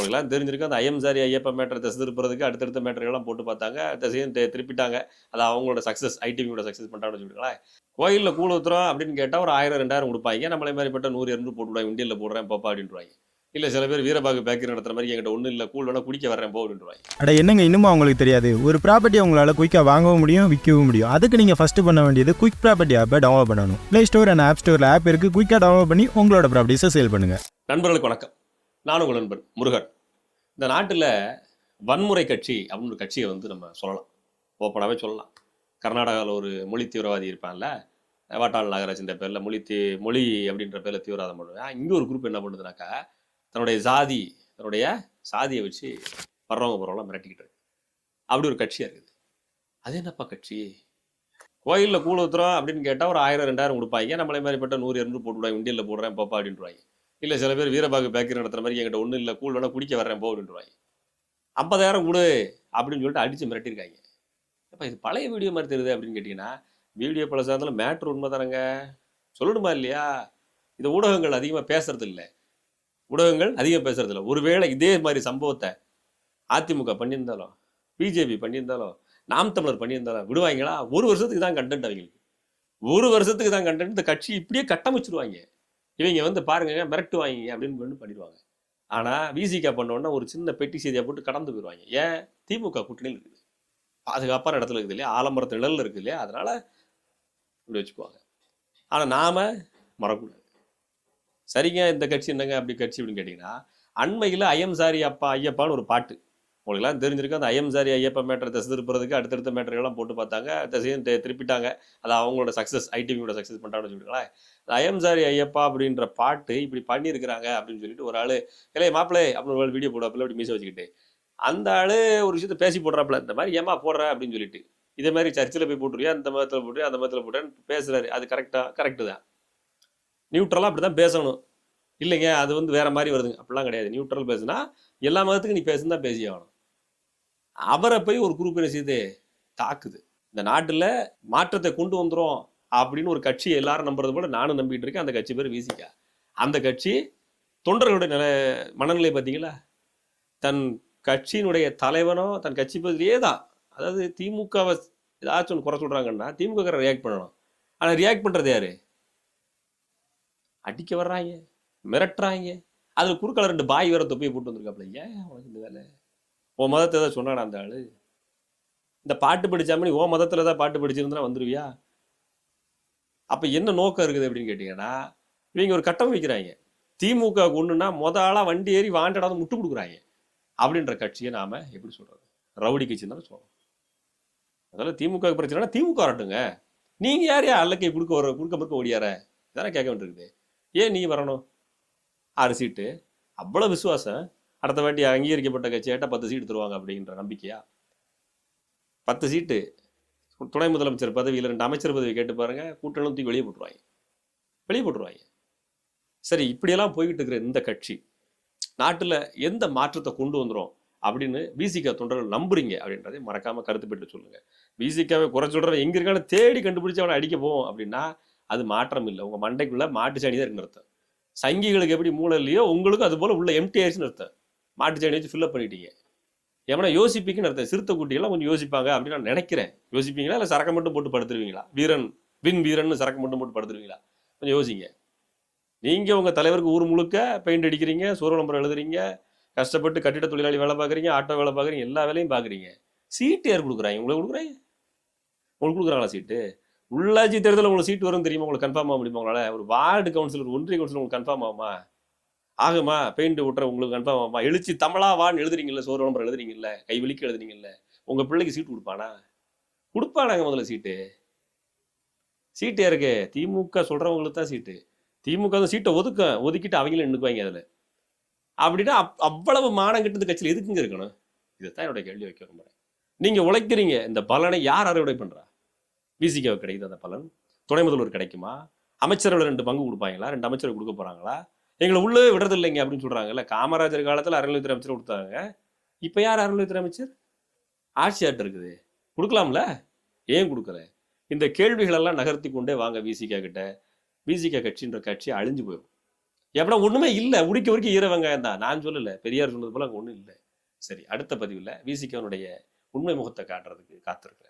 உங்களுக்குலாம் தெரிஞ்சிருக்கு. அந்த ஐஎம் சாரி ஐயப்ப மேட்டரை திசை திருப்புறதுக்கு அடுத்தடுத்த மேட்டர்கள்லாம் போட்டு பார்த்தாங்க. திசையும் திருப்பிட்டாங்க. அது அவங்களோட சக்ஸஸ் ஐடிவியோட சக்ஸஸ் பண்ணிட்டாங்கன்னு வச்சுக்கோங்களேன். கோயிலில் கூழ் ஊத்துறோம் அப்படின்னு கேட்டால் ஒரு ஆயிரம் ரெண்டாயிரம் கொடுப்பாங்க. நம்மளே மாதிரிப்பட்ட நூறு இரநூறு போட்டு விடுவாங்க. உண்டியலில் போடுறேன் போப்பா அப்படின்றாங்க இல்லை சில பேர் வீரபாகு பேக்கரி நடத்துற மாதிரி என்கிட்ட ஒன்றும் இல்லை. கூழ் வேணா குடிக்க வர்றேன் போ அப்படின்றாங்க அட என்னங்க இன்னும் அவங்களுக்கு தெரியாது? ஒரு ப்ராப்பர்ட்டி உங்களால் குயிக்காக வாங்கவும் முடியும் விற்கவும் முடியும். அதுக்கு நீங்கள் ஃபஸ்ட்டு பண்ண வேண்டியது குயிக் ப்ராப்பர்ட்டி ஆப்பை டவுன்லோட் பண்ணணும். ப்ளே ஸ்டோர் அண்ட் ஆப் ஸ்டோரில் ஆப் இருக்குது குயிக்காக டவுன்லோட் பண்ணி உங்களோட ப்ராப்பர்ட்டிஸை சேல் பண்ணுங்கள் நண்பர்களுக்கு வணக்கம். நானும் உங்கள் நண்பன் முருகன். இந்த நாட்டில் வன்முறை கட்சி அப்படின்னு ஒரு கட்சியை வந்து நம்ம சொல்லலாம். ஓப்பனாகவே சொல்லலாம். கர்நாடகாவில் ஒரு மொழி தீவிரவாதி இருப்பான்ல வாட்டாள் நாகராஜ்ன்ற பேரில் மொழி தீ மொழி அப்படின்ற பேரில் தீவிரவாதம் பண்ணுவேன். இங்கே ஒரு குரூப் என்ன பண்ணுதுனாக்கா தன்னுடைய ஜாதி தன்னுடைய சாதியை வச்சு வர்றவங்க போகிறவங்களாம் மிரட்டிக்கிட்டு இருக்கு. அப்படி ஒரு கட்சியாக இருக்குது. அது என்னப்பா கட்சி? கோயிலில் கூழ் ஊத்துறோம் அப்படின்னு கேட்டால் ஒரு ஆயிரம் ரெண்டாயிரம் கொடுப்பாங்க. நம்மளே மாதிரிப்பட்ட நூறு இரநூறு போட்டு இந்தியில் போடுறேன் பாப்பா அப்படின்றாங்க இல்லை சில பேர் வீரபாகு பேக்கரி நடத்துற மாதிரி என்கிட்ட ஒன்றும் இல்லை கூழ் வேணால் குடிக்க வர்றேன் போ அப்படின்றாங்க ஐம்பதாயிரம் கொடு அப்படின்னு சொல்லிட்டு அடித்து மிரட்டியிருக்காங்க அப்போ இது பழைய வீடியோ மாதிரி தெரியுது அப்படின்னு கேட்டிங்கன்னா வீடியோ பழசாக இருந்தாலும் மேட்ரு உண்மை தானங்க? சொல்லணுமா இல்லையா? இந்த ஊடகங்கள் அதிகமாக பேசுறது இல்லை ஊடகங்கள் அதிகம் பேசுறது இல்லை ஒருவேளை இதே மாதிரி சம்பவத்தை அதிமுக பண்ணியிருந்தாலும் பிஜேபி பண்ணியிருந்தாலும் நாம் தமிழர் பண்ணியிருந்தாலும் விடுவாங்களா? ஒரு வருஷத்துக்கு தான் கண்டென்ட் அவங்களுக்கு. ஒரு வருஷத்துக்கு தான் கண்டென்ட் இந்த கட்சி இப்படியே கட்டமைச்சிருவாங்க. இவங்க வந்து பாருங்க மிரட்டு வாங்கி அப்படின்னு பண்ணி பண்ணிடுவாங்க. ஆனால் விசிகா பண்ண உடனே ஒரு சின்ன பெட்டி செய்தியை போட்டு கடந்து போயிடுவாங்க. ஏன்? திமுக கூட்டணியில் இருக்குது. பாதுகாப்பான இடத்துல இருக்குது இல்லையா? ஆலமரத்து நிழலில் இருக்குது இல்லையா? அதனால் இப்படி வச்சுக்குவாங்க. ஆனால் நாம் மறக்கூடாது சரிங்க இந்த கட்சி என்னங்க அப்படி கட்சி அப்படின்னு கேட்டிங்கன்னா அண்மையில் ஐயம் சாரி அப்பா ஐயப்பான்னு ஒரு பாட்டு. உங்களுக்குலாம் தெரிஞ்சிருக்கு அந்த ஐயம் சாரி ஐயப்பா மேட்டர் திசை திருப்புறதுக்கு அடுத்தடுத்த மேட்டர்கள்லாம் போட்டு பார்த்தாங்க. திசையும் திருப்பிட்டாங்க. அது அவங்களோட சக்ஸஸ் ஐடிவியோட சக்ஸஸ் பண்ணிட்டாங்கன்னு வச்சுக்கோங்களேன். இந்த ஐயம் சாரி ஐயப்பா அப்படின்ற பாட்டு இப்படி பண்ணியிருக்கிறாங்க அப்படின்னு சொல்லிட்டு ஒரு ஆள் இல்லை மாப்பிள்ளை அப்படின்னு ஒரு வீடியோ போடுவாப்பில் அப்படி மீசை வச்சுக்கிட்டு. அந்த ஆள் ஒரு விஷயத்த பேசி போடுறாப்புல இந்த மாதிரி ஏமா போடுற? அப்படின்னு சொல்லிட்டு. இதே மாதிரி சர்ச்சில் போய் போட்டுருவியா அந்த மதத்தில் போட்டு அந்த மதத்தில் போட்டேன்னு பேசுகிறாரு அது கரெக்டாக கரெக்டு தான். நியூட்ரலாக அப்படி தான் பேசணும். இல்லைங்க அது வந்து வேறு மாதிரி வருதுங்க. அப்படிலாம் கிடையாது. நியூட்ரல் பேசுனா எல்லா மதத்துக்கும் நீ பேசுன்னு தான் பேசி ஆகணும் அவரை போய் ஒரு குரூப் என்ன செய்யுது தாக்குது. இந்த நாட்டில் மாற்றத்தை கொண்டு வந்துரும் அப்படின்னு ஒரு கட்சி எல்லாரும் நம்புறது போல நானும் நம்பிட்டு இருக்கேன். அந்த கட்சி பேர் விசிகா அந்த கட்சி தொண்டர்களுடைய நில மனநிலை பார்த்தீங்களா? தன் கட்சியினுடைய தலைவனோ தன் கட்சி பதிலே தான். அதாவது திமுகவை ஏதாச்சும் ஒன்று குறை சொல்றாங்கன்னா திமுக ரியாக்ட் பண்ணணும். ஆனால் ரியாக்ட் பண்றது யாரு? அடிக்க வர்றாங்க மிரட்டுறாங்க. அதில் குறுக்கால ரெண்டு பாய் வேற தொப்பியை போட்டு வந்திருக்காப்புல. ஏன் உனக்கு இந்த வேலை? உன் மதத்தை ஏதாவது சொன்னாடா அந்த ஆள். இந்த பாட்டு படித்தாமணி ஓ மதத்தில் ஏதாவது பாட்டு படிச்சிருந்தா வந்துருவியா? அப்போ என்ன நோக்கம் இருக்குது அப்படின்னு கேட்டிங்கன்னா இவங்க ஒரு கட்டம் வைக்கிறாங்க. திமுக ஒன்றுனா மொத ஆளாக வண்டி ஏறி வாண்டடாத முட்டு கொடுக்குறாங்க. அப்படின்ற கட்சியை நாம் எப்படி சொல்கிறது ரவுடி கட்சின்னு தானே சொல்றோம். அதனால திமுக பிரச்சனைனா திமுக வரட்டுங்க. நீங்கள் யார் யார் அல்லக்கை கொடுக்க வர கொடுக்க பக்க ஓடியார? இதானே கேட்க வேண்டியிருக்குது ஏன் நீ வரணும்? அரிசிட்டு. அவ்வளோ விசுவாசம். அடுத்த வாட்டி அங்கீகரிக்கப்பட்ட கட்சியாட்ட பத்து சீட்டு தருவாங்க அப்படின்ற நம்பிக்கையா? பத்து சீட்டு. துணை முதலமைச்சர் பதவியில் ரெண்டு அமைச்சர் பதவி கேட்டு பாருங்க கூட்டணும் தூக்கி வெளியே போட்டுருவாங்க. வெளியே போட்டுருவாங்க. சரி இப்படியெல்லாம் போய்கிட்டு இருக்கிற இந்த கட்சி நாட்டில் எந்த மாற்றத்தை கொண்டு வந்துடும் அப்படின்னு விசிகா தொண்டர்கள் நம்புறீங்க அப்படின்றதை மறக்காம கருத்து பெற்று சொல்லுங்க விசிகாவை குறை சொல்றவன் எங்க இருக்கான தேடி கண்டுபிடிச்சு அவனை அடிக்க போவோம் அப்படின்னா அது மாற்றம் இல்லை. உங்க மண்டைக்குள்ள மாட்டு சாணி தான் இருக்குன்னு அர்த்தம். சங்கிகளுக்கு எப்படி மூளை இல்லையோ உங்களுக்கும் அது போல உள்ள எம்டிஆர்ஸ்னு அர்த்தம். மாட்டு சாணி வச்சு ஃபில்லப் பண்ணிட்டீங்க. எவனா யோசிப்பீங்கன்னு அர்த்தம். சிறுத்தை குட்டிகள்லாம் கொஞ்சம் யோசிப்பாங்க அப்படின்னு நான் நினைக்கிறேன். யோசிப்பீங்களா? இல்லை சரக்கு மட்டும் போட்டு படுத்துருவீங்களா? வீரன் வின் வீரன் சரக்கு மட்டும் போட்டு படுத்துருவீங்களா? கொஞ்சம் யோசிங்க. நீங்க உங்க தலைவருக்கு ஊர் முழுக்க பெயிண்ட் அடிக்கிறீங்க சூரிய நம்பர் எழுதுறீங்க கஷ்டப்பட்டு கட்டிட தொழிலாளி வேலை பார்க்குறீங்க ஆட்டோ வேலை பார்க்குறீங்க எல்லா வேலையும் பார்க்குறீங்க. சீட்டு யார் கொடுக்குறாங்க? உங்களுக்கு கொடுக்குறாங்க? உங்களுக்கு கொடுக்குறாங்களா சீட்டு? உள்ளாட்சி தேர்தலில் உங்களுக்கு சீட்டு வரும் தெரியுமா? உங்களுக்கு கன்ஃபார்ம் ஆக முடியுமா உங்களால்? ஒரு வார்டு கவுன்சிலர் ஒன்றிய கவுன்சிலர் உங்களுக்கு கன்ஃபார்ம் ஆகுமா? ஆகுமா? பெயிண்ட் விட்டுற உங்களுக்கு கன்ஃபார்ம் ஆமா எழுச்சி தமிழாவான்னு எழுதுறீங்கல்ல சோறு நம்பர் எழுதுறீங்கல்ல கை வலிக்க எழுதுறீங்கல்ல உங்க பிள்ளைக்கு சீட்டு கொடுப்பானா கொடுப்பானாங்க முதல்ல சீட்டு. சீட்டு இருக்கு திமுக சொல்றவங்களுக்கு தான் சீட்டு. திமுக தான் சீட்டை ஒதுக்க ஒதுக்கிட்டு அவங்களும் நின்றுக்குவாங்க அதில். அப்படின்னா அப்- அவ்வளவு மானம் கிட்டது கட்சியில் எதுக்குங்க இருக்கணும்? இதுதான் என்னோட கேள்வி வைக்க விரும்புறேன். நீங்க உழைக்கிறீங்க இந்த பலனை யார் அறுவடை பண்றா? விசிகாவுக்கு கிடைக்குது அந்த பலன்? துணை முதல்வர் கிடைக்குமா? அமைச்சர்கள் ரெண்டு பங்கு கொடுப்பாங்களா? ரெண்டு அமைச்சர் கொடுக்க போறாங்களா? எங்களை உள்ளே விடுறது இல்லைங்க அப்படின்னு சொல்கிறாங்கல்ல காமராஜர் காலத்தில் அறநிலையத்துறை அமைச்சர் கொடுத்தாங்க. இப்போ யார் அறநிலையத்துறை அமைச்சர்? ஆட்சியாட்டு இருக்குது. கொடுக்கலாம்ல? ஏன் கொடுக்கல? இந்த கேள்விகளெல்லாம் நகர்த்தி கொண்டே வாங்க விசிகா கிட்ட. விசிகா கட்சின்ற கட்சி அழிஞ்சு போயிடும். எப்படா ஒன்றுமே இல்லை. உடிக்க உடிக்க ஈர வெங்காயம் தான். நான் சொல்லலை. பெரியார் சொன்னது போல் அங்கே ஒன்றும் இல்லை. சரி அடுத்த பதிவில் விசிகாவுடைய உண்மை முகத்தை காட்டுறதுக்கு காத்திருக்கிறேன்.